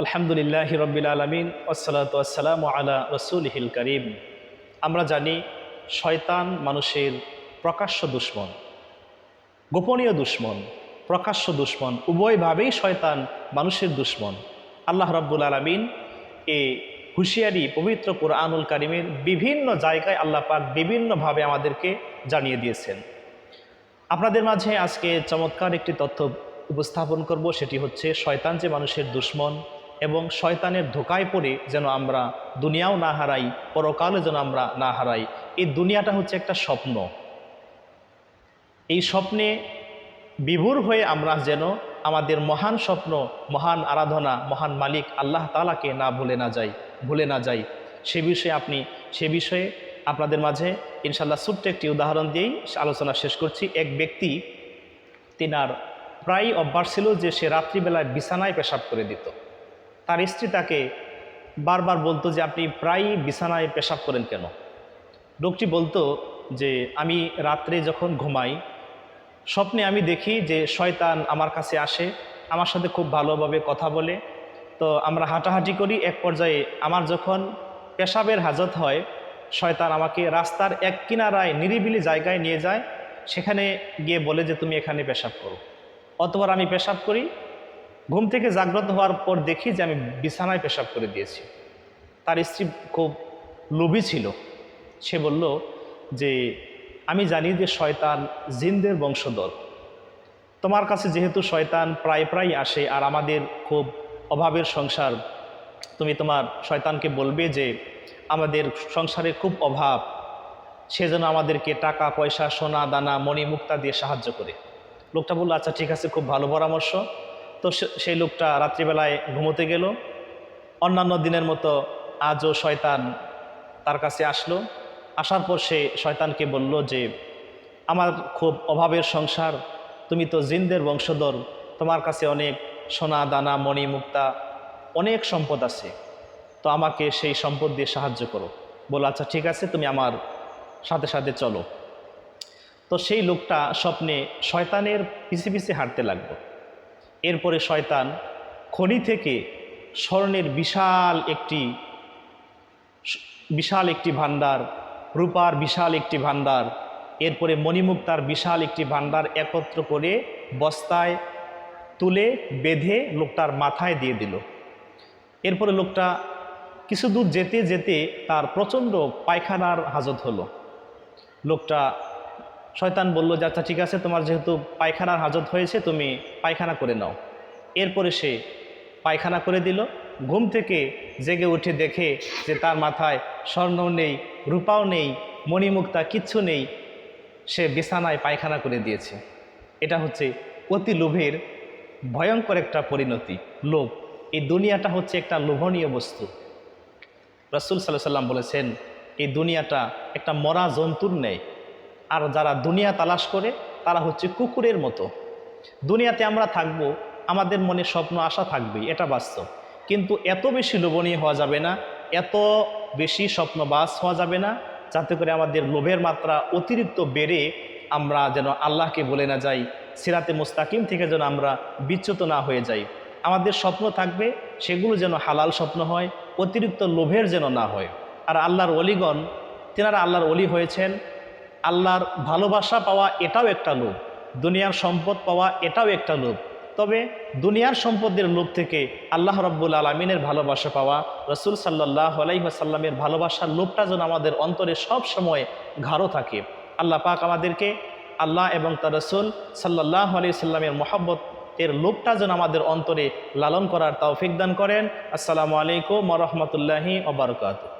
আলহামদুলিল্লাহ রবিল আলমিন ওসলাত আসসালাম আলা রসুলহিল করিম। আমরা জানি, শয়তান মানুষের প্রকাশ্য দুশ্মন, গোপনীয় দুশ্মন, প্রকাশ্য দুশ্মন, উভয়ভাবেই শয়তান মানুষের দুশ্মন। আল্লাহ রব্বুল আলমিন এ হুঁশিয়ারি পবিত্র কোরআনুল কারিমের বিভিন্ন জায়গায় আল্লাহ পাক বিভিন্নভাবে আমাদেরকে জানিয়ে দিয়েছেন। আপনাদের মাঝে আজকে চমৎকার একটি তথ্য উপস্থাপন করব, সেটি হচ্ছে শয়তান যে মানুষের দুশ্মন এবং শয়তানের ধোকায় পড়ে যেন আমরা দুনিয়াও না হারাই পরকালে যেন আমরা না হারাই। এই দুনিয়াটা হচ্ছে একটা স্বপ্ন। এই স্বপ্নে বিভোর হয়ে আমরা যেন আমাদের মহান স্বপ্ন, মহান আরাধনা, মহান মালিক আল্লাহ তালাকে না ভুলে না যাই, ভুলে না যাই। সে বিষয়ে আপনি, সে বিষয়ে আপনাদের মাঝে ইনশাল্লাহ ছোট্ট একটি উদাহরণ দিয়েই আলোচনা শেষ করছি। এক ব্যক্তি, তিনার প্রায় অভ্যাস ছিল যে সে রাত্রিবেলায় বিছানায় পেশাব করে দিত। তার স্ত্রী তাকে বারবার বলতো যে, আপনি প্রায় বিছানায় পেশাব করেন কেন? লোকটি বলতো যে, আমি রাত্রে যখন ঘুমাই, স্বপ্নে আমি দেখি যে, শয়তান আমার কাছে আসে, আমার সাথে খুব ভালোভাবে কথা বলে। তো আমরা হাঁটাহাঁটি করি, এক পর্যায়ে আমার যখন পেশাবের হাজত হয়, শয়তান আমাকে রাস্তার এক কিনারায় নিরিবিলি জায়গায় নিয়ে যায়। সেখানে গিয়ে বলে যে, তুমি এখানে পেশাব করো। অতবার আমি পেশাব করি ঘুম থেকে জাগ্রত হওয়ার পর দেখি যে আমি বিছানায় পেশাব করে দিয়েছি। তার স্ত্রী খুব লোভী ছিল। সে বলল যে, আমি জানি যে শয়তান জিনদের বংশধর। তোমার কাছে যেহেতু শয়তান প্রায় প্রায় আসে আর আমাদের খুব অভাবের সংসার, তুমি তোমার শয়তানকে বলবে যে, আমাদের সংসারে খুব অভাব। সে যেন আমাদেরকে টাকা, পয়সা, সোনা, দানা, মণি, মুক্তা দিয়ে সাহায্য করে। লোকটা বলল আচ্ছা ঠিক আছে, খুব ভালো পরামর্শ। তো সেই লোকটা রাত্রিবেলায় ঘুমোতে গেল। অন্যান্য দিনের মতো আজও শয়তান তার কাছে আসলো। আসার পর সে শয়তানকে বলল যে, আমার খুব অভাবের সংসার। তুমি তো জিনদের বংশধর। তোমার কাছে অনেক সোনা, দানা, মণি, মুক্তা, অনেক সম্পদ আছে। তো আমাকে সেই সম্পদ দিয়ে সাহায্য করো। বলো আচ্ছা ঠিক আছে, তুমি আমার সাথে সাথে চলো। তো সেই লোকটা স্বপ্নে শয়তানের পিছে পিছে হাঁটতে লাগল। এরপরে শয়তান খনি থেকে স্বর্ণের বিশাল একটি বিশাল একটি ভাণ্ডার রূপার বিশাল একটি ভাণ্ডার এরপরে মণিমুক্তার বিশাল একটি ভাণ্ডার একত্র করে বস্তায় তুলে বেঁধে লোকটার মাথায় দিয়ে দিল। এরপরে লোকটা কিছু দূর যেতে যেতে তার প্রচণ্ড পায়খানার হাজত হলো। লোকটা শয়তান বলল, যে আচ্ছা ঠিক আছে, তোমার যেহেতু পায়খানার হাজত হয়েছে, তুমি পায়খানা করে নাও। এরপরে সে পায়খানা করে দিল। ঘুম থেকে জেগে উঠে দেখে যে তার মাথায় স্বর্ণ নেই, রূপাও নেই, মণিমুক্তা কিচ্ছু নেই, সে বিছানায় পায়খানা করে দিয়েছে। এটা হচ্ছে অতি লোভের ভয়ঙ্কর একটা পরিণতি, লোভ। এই দুনিয়াটা হচ্ছে একটা লোভনীয় বস্তু। রসুল সাল্লাহ সাল্লাম বলেছেন, এই দুনিয়াটা একটা মরা জন্তুর নেয় আর যারা দুনিয়া তালাশ করে, তারা হচ্ছে কুকুরের মতো। দুনিয়াতে আমরা থাকব, আমাদের মনে স্বপ্ন, আশা থাকবেই, এটা বাস্তব। কিন্তু এত বেশি লোভনীয় হওয়া যাবে না, এত বেশি স্বপ্নবাস হওয়া যাবে না, যাতে করে আমাদের লোভের মাত্রা অতিরিক্ত বেড়ে আমরা যেন আল্লাহকে বলে না যাই, সিরাতে মুস্তাকিম থেকে যেন আমরা বিচ্যুত না হয়ে যাই। আমাদের স্বপ্ন থাকবে, সেগুলো যেন হালাল স্বপ্ন হয়, অতিরিক্ত লোভের যেন না হয়। আর আল্লাহর অলিগণ, তেনারা আল্লাহর অলি হয়েছেন আল্লাহর ভালোবাসা পাওয়া এটাও একটা লোভ, দুনিয়ার সম্পদ পাওয়া এটাও একটা লোভ। তবে দুনিয়ার সম্পদের লোভ থেকে আল্লাহ রব্বুল আলমিনের ভালোবাসা পাওয়া, রসুল সাল্লাহ আলাইসাল্লামের ভালোবাসার লোভটা যেন আমাদের অন্তরে সব সময় ঘাড়ো থাকে। আল্লাহ পাক আমাদেরকে আল্লাহ এবং তার রসুল সাল্লাহ আলি সাল্লামের মহাব্বত এর লোভটা যেন আমাদের অন্তরে লালন করার তৌফিক দান করেন। আসসালামু আলাইকুম রহমতুল্লাহি ওবরকাত